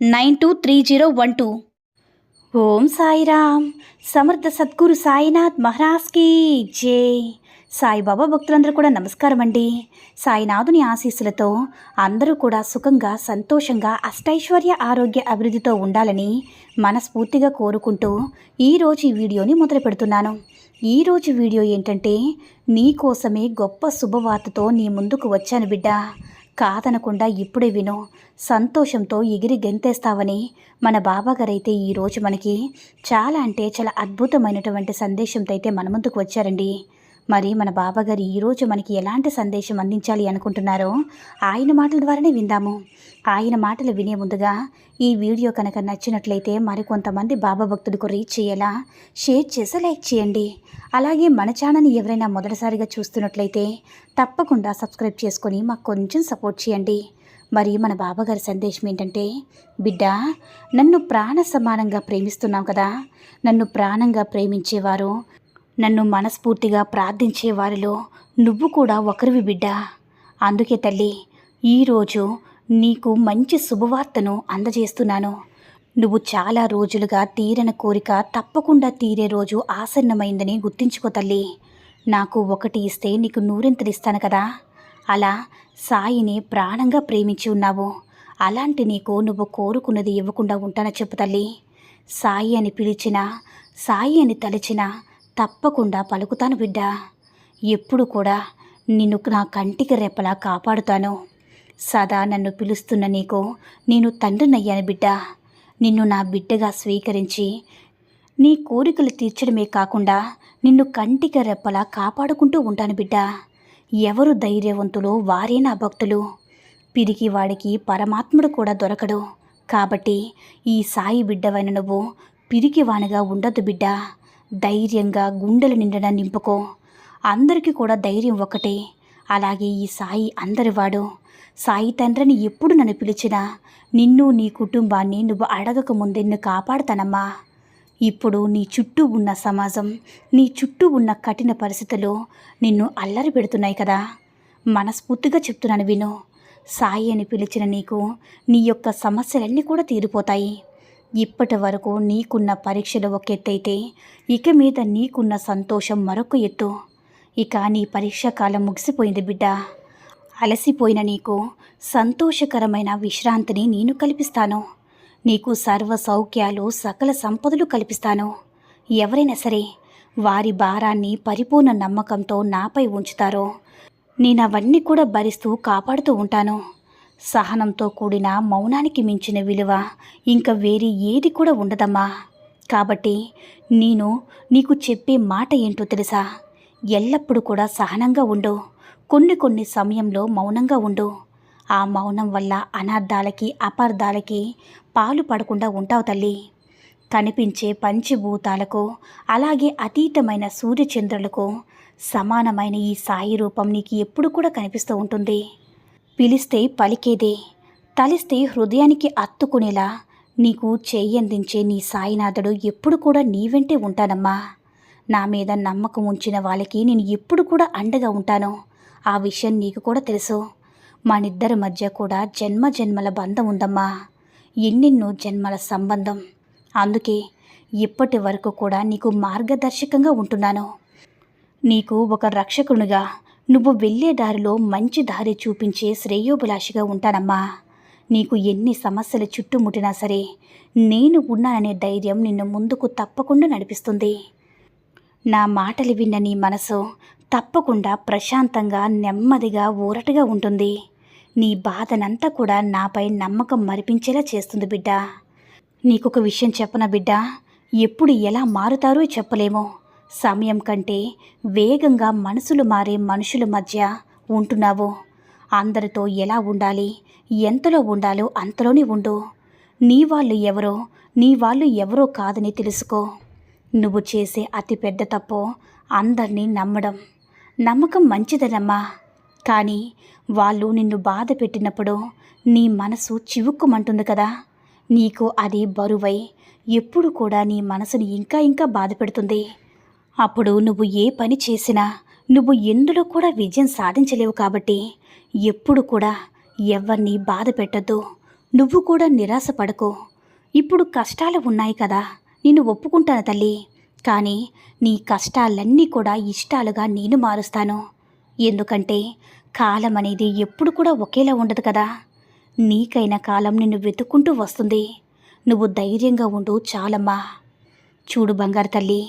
nine two three zero one two. Om Sairam. సమర్థ సద్గురు సాయినాథ్ మహారాజ్కి జై. సాయిబాబా భక్తులందరూ కూడా నమస్కారం అండి. సాయినాథుని ఆశీస్సులతో అందరూ కూడా సుఖంగా సంతోషంగా అష్టైశ్వర్య ఆరోగ్య అభివృద్ధితో ఉండాలని మనస్ఫూర్తిగా కోరుకుంటూ ఈరోజు ఈ వీడియోని మొదలు పెడుతున్నాను. ఈరోజు వీడియో ఏంటంటే నీ కోసమే గొప్ప శుభవార్తతో నీ ముందుకు వచ్చాను బిడ్డ. కాదనకుండా ఇప్పుడే విను. సంతోషంతో ఎగిరి గెంతేస్తావని మన బాబాగారైతే ఈరోజు మనకి చాలా అంటే చాలా అద్భుతమైనటువంటి సందేశంతో అయితే మన ముందుకు వచ్చారండి. మరి మన బాబాగారు ఈరోజు మనకి ఎలాంటి సందేశం అందించాలి అనుకుంటున్నారో ఆయన మాటల ద్వారానే విందాము. ఆయన మాటలు వినే ముందుగా ఈ వీడియో కనుక నచ్చినట్లయితే మరికొంతమంది బాబా భక్తులకు రీచ్ చేయేలా షేర్ చేసి లైక్ చేయండి. అలాగే మన ఛానల్ని ఎవరైనా మొదటిసారిగా చూస్తున్నట్లయితే తప్పకుండా సబ్స్క్రైబ్ చేసుకొని మాకు కొంచెం సపోర్ట్ చేయండి. మరి మన బాబాగారి సందేశం ఏంటంటే బిడ్డ నన్ను ప్రాణ సమానంగా ప్రేమిస్తున్నావు కదా. నన్ను ప్రాణంగా ప్రేమించేవారు నన్ను మనస్ఫూర్తిగా ప్రార్థించే వారిలో నువ్వు కూడా ఒకరివి బిడ్డ. అందుకే తల్లి ఈరోజు నీకు మంచి శుభవార్తను అందజేస్తున్నాను. నువ్వు చాలా రోజులుగా తీరని కోరిక తప్పకుండా తీరే రోజు ఆసన్నమైందని గుర్తించుకో తల్లి. నాకు ఒకటి ఇస్తే నీకు నూరింతలు ఇస్తాను కదా. అలా సాయిని ప్రాణంగా ప్రేమించి ఉన్నావు. అలాంటి నీకు నువ్వు కోరుకున్నది ఇవ్వకుండా ఉంటానో చెప్పు తల్లి. సాయి అని పిలిచినా సాయి అని తలిచినా తప్పకుండా పలుకుతాను బిడ్డ. ఎప్పుడు కూడా నిన్ను నా కంటికి రెప్పలా కాపాడుతాను. సదా నన్ను పిలుస్తున్న నీకు నేను తండ్రినయ్యాను బిడ్డ. నిన్ను నా బిడ్డగా స్వీకరించి నీ కోరికలు తీర్చడమే కాకుండా నిన్ను కంటికి రెప్పలా కాపాడుకుంటూ ఉంటాను బిడ్డ. ఎవరు ధైర్యవంతులో వారే నా భక్తులు. పిరికి వాడికి పరమాత్ముడు కూడా దొరకడు. కాబట్టి ఈ సాయి బిడ్డవైన నువ్వు పిరికివానిగా ఉండదు బిడ్డ. ధైర్యంగా గుండెలు నిండడా నింపుకో. అందరికీ కూడా ధైర్యం ఒకటే అలాగే ఈ సాయి అందరివాడు. సాయి తండ్రిని ఎప్పుడు నన్ను పిలిచినా నిన్ను నీ కుటుంబాన్ని నువ్వు అడగక ముందే నిన్ను కాపాడుతానమ్మా. ఇప్పుడు నీ చుట్టూ ఉన్న సమాజం నీ చుట్టూ ఉన్న కఠిన పరిస్థితులు నిన్ను అల్లరి పెడుతున్నాయి కదా. మనస్ఫూర్తిగా చెప్తున్నాను విను. సాయి అని పిలిచిన నీకు నీ యొక్క సమస్యలన్నీ కూడా తీరిపోతాయి. ఇప్పటి వరకు నీకున్న పరీక్షలు ఒక ఎత్తైతే ఇక మీద నీకున్న సంతోషం మరొక ఎత్తు. ఇక నీ పరీక్ష కాలం ముగిసిపోయింది బిడ్డ. అలసిపోయిన నీకు సంతోషకరమైన విశ్రాంతిని నేను కల్పిస్తాను. నీకు సర్వ సౌఖ్యాలు సకల సంపదలు కల్పిస్తాను. ఎవరైనా సరే వారి భారాన్ని పరిపూర్ణ నమ్మకంతో నాపై ఉంచుతారో నేను అవన్నీ కూడా భరిస్తూ కాపాడుతూ ఉంటాను. సహనంతో కూడిన మౌనానికి మించిన విలువ ఇంకా వేరే ఏది కూడా ఉండదమ్మా. కాబట్టి నేను నీకు చెప్పే మాట ఏంటో తెలుసా? ఎల్లప్పుడూ కూడా సహనంగా ఉండు. కొన్ని కొన్ని సమయంలో మౌనంగా ఉండు. ఆ మౌనం వల్ల అనార్థాలకి అపార్థాలకి పాలు పడకుండా ఉంటావు తల్లి. కనిపించే పంచభూతాలకు అలాగే అతీతమైన సూర్యచంద్రులకు సమానమైన ఈ సాయి రూపం నీకు ఎప్పుడు కూడా కనిపిస్తూ ఉంటుంది. పిలిస్తే పలికేదే. తలిస్తే హృదయానికి అత్తుకునేలా నీకు చేయందించే నీ సాయినాథుడు ఎప్పుడు కూడా నీ వెంటే ఉంటానమ్మా. నా మీద నమ్మకం ఉంచిన వాళ్ళకి నేను ఎప్పుడు కూడా అండగా ఉంటాను. ఆ విషయం నీకు కూడా తెలుసు. మనిద్దరి మధ్య కూడా జన్మ జన్మల బంధం ఉందమ్మా. ఎన్నెన్నో జన్మల సంబంధం. అందుకే ఇప్పటి వరకు కూడా నీకు మార్గదర్శకంగా ఉంటున్నాను. నీకు ఒక రక్షకునిగా నువ్వు వెళ్ళే దారిలో మంచి దారి చూపించే శ్రేయోభిలాషిగా ఉంటానమ్మా. నీకు ఎన్ని సమస్యలు చుట్టుముట్టినా సరే నేను ఉన్నాననే ధైర్యం నిన్ను ముందుకు తప్పకుండా నడిపిస్తుంది. నా మాటలు విన్న నీ మనసు తప్పకుండా ప్రశాంతంగా నెమ్మదిగా ఊరటగా ఉంటుంది. నీ బాధనంతా కూడా నాపై నమ్మకం మరిపించేలా చేస్తుంది బిడ్డ. నీకొక విషయం చెప్పన బిడ్డ? ఎప్పుడు ఎలా మారుతారో చెప్పలేమో. సమయం కంటే వేగంగా మనసులు మారే మనుషుల మధ్య ఉంటున్నావు. అందరితో ఎలా ఉండాలి? ఎంతలో ఉండాలో అంతలోనే ఉండు. నీ వాళ్ళు ఎవరో నీ వాళ్ళు ఎవరో కాదని తెలుసుకో. నువ్వు చేసే అతిపెద్ద తప్పు అందరినీ నమ్మడం. నమ్మకం మంచిదనమ్మా. కానీ వాళ్ళు నిన్ను బాధ పెట్టినప్పుడు నీ మనసు చివుక్కుమంటుంది కదా. నీకు అది బరువై ఎప్పుడు కూడా నీ మనసుని ఇంకా ఇంకా బాధ పెడుతుంది. అప్పుడు నువ్వు ఏ పని చేసినా నువ్వు ఎందులో కూడా విజయం సాధించలేవు కాబట్టి ఎప్పుడు కూడా ఎవరిని బాధ పెట్టద్దు. నువ్వు కూడా నిరాశపడకు ఇప్పుడు కష్టాలు ఉన్నాయి కదా నిన్ను ఒప్పుకుంటాను తల్లి. కానీ నీ కష్టాలన్నీ కూడా ఇష్టాలుగా నేను మారుస్తాను. ఎందుకంటే కాలం అనేది ఎప్పుడు కూడా ఒకేలా ఉండదు కదా. నీకైన కాలం నిన్ను వెతుక్కుంటూ వస్తుంది. నువ్వు ధైర్యంగా ఉండు చాలమ్మా. చూడు బంగారు తల్లి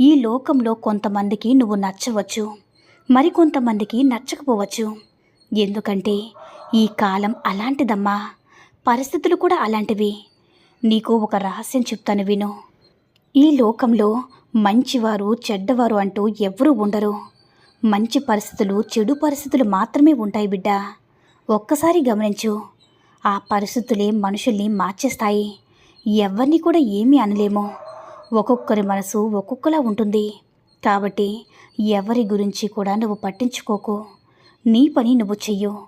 ఈ లోకంలో కొంతమందికి నువ్వు నచ్చవచ్చు. మరికొంతమందికి నచ్చకపోవచ్చు. ఎందుకంటే ఈ కాలం అలాంటిదమ్మా. పరిస్థితులు కూడా అలాంటివి. నీకు ఒక రహస్యం చెప్తాను విను. ఈ లోకంలో మంచివారు చెడ్డవారు అంటూ ఎవరూ ఉండరు. మంచి పరిస్థితులు చెడు పరిస్థితులు మాత్రమే ఉంటాయి బిడ్డ. ఒక్కసారి గమనించు. ఆ పరిస్థితులే మనుషుల్ని మార్చేస్తాయి. ఎవరిని కూడా ఏమీ అనలేము. ఒక్కొక్కరి మనసు ఒక్కొక్కలా ఉంటుంది. కాబట్టి ఎవరి గురించి కూడా నువ్వు పట్టించుకోకు. నీ పని నువ్వు చెయ్యు.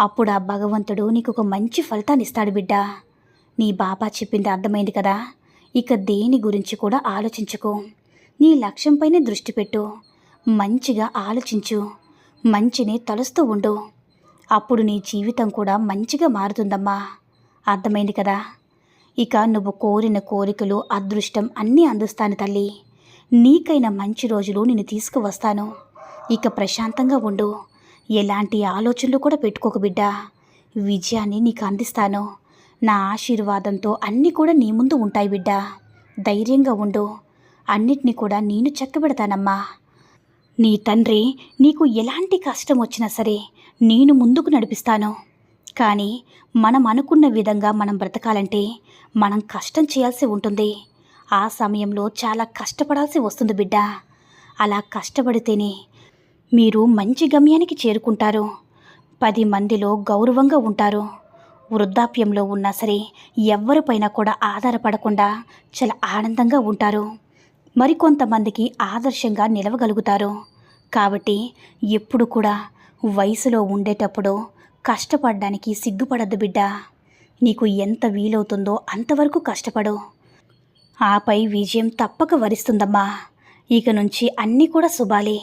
అప్పుడు ఆ భగవంతుడు నీకు ఒక మంచి ఫలితాన్ని ఇస్తాడు బిడ్డ. నీ బాబా చెప్పింది అర్థమైంది కదా. ఇక దేని గురించి కూడా ఆలోచించుకో. నీ లక్ష్యంపైనే దృష్టి పెట్టు. మంచిగా ఆలోచించు. మంచిని తలుస్తూ ఉండు. అప్పుడు నీ జీవితం కూడా మంచిగా మారుతుందమ్మా. అర్థమైంది కదా? ఇక నువ్వు కోరిన కోరికలు అదృష్టం అన్నీ అందిస్తాను తల్లి. నీకైన మంచి రోజులు నేను తీసుకువస్తాను. ఇక ప్రశాంతంగా ఉండు. ఎలాంటి ఆలోచనలు కూడా పెట్టుకోకు బిడ్డ. విజయాన్ని నీకు అందిస్తాను. నా ఆశీర్వాదంతో అన్నీ కూడా నీ ముందు ఉంటాయి బిడ్డ. ధైర్యంగా ఉండు. అన్నిటినీ కూడా నేను చక్కబెడతానమ్మా. నీ తండ్రి నీకు ఎలాంటి కష్టం వచ్చినా సరే నేను ముందుకు నడిపిస్తాను. కానీ మనం అనుకున్న విధంగా మనం బ్రతకాలంటే మనం కష్టం చేయాల్సి ఉంటుంది. ఆ సమయంలో చాలా కష్టపడాల్సి వస్తుంది బిడ్డ. అలా కష్టపడితేనే మీరు మంచి గమ్యానికి చేరుకుంటారు. పది మందిలో గౌరవంగా ఉంటారు. వృద్ధాప్యంలో ఉన్నా సరే ఎవ్వరిపైన కూడా ఆధారపడకుండా చాలా ఆనందంగా ఉంటారు. మరికొంతమందికి ఆదర్శంగా నిలవగలుగుతారు. కాబట్టి ఎప్పుడు కూడా వయసులో ఉండేటప్పుడు కష్టపడడానికి సిగ్గుపడద్దు బిడ్డ. నీకు ఎంత వీలవుతుందో అంతవరకు కష్టపడు. ఆపై విజయం తప్పక వరిస్తుందమ్మా. ఇక నుంచి అన్నీ కూడా శుభాలే.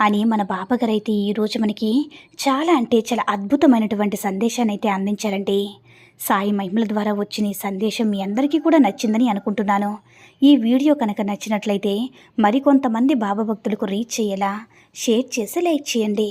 అని మన బాబాగారైతే ఈరోజు మనకి చాలా అంటే చాలా అద్భుతమైనటువంటి సందేశాన్ని అయితే అందించారండి. సాయి మహిమల ద్వారా వచ్చిన ఈ సందేశం మీ అందరికీ కూడా నచ్చిందని అనుకుంటున్నాను. ఈ వీడియో కనుక నచ్చినట్లయితే మరికొంతమంది బాబా భక్తులకు రీచ్ చేయేలా షేర్ చేసి లైక్ చేయండి.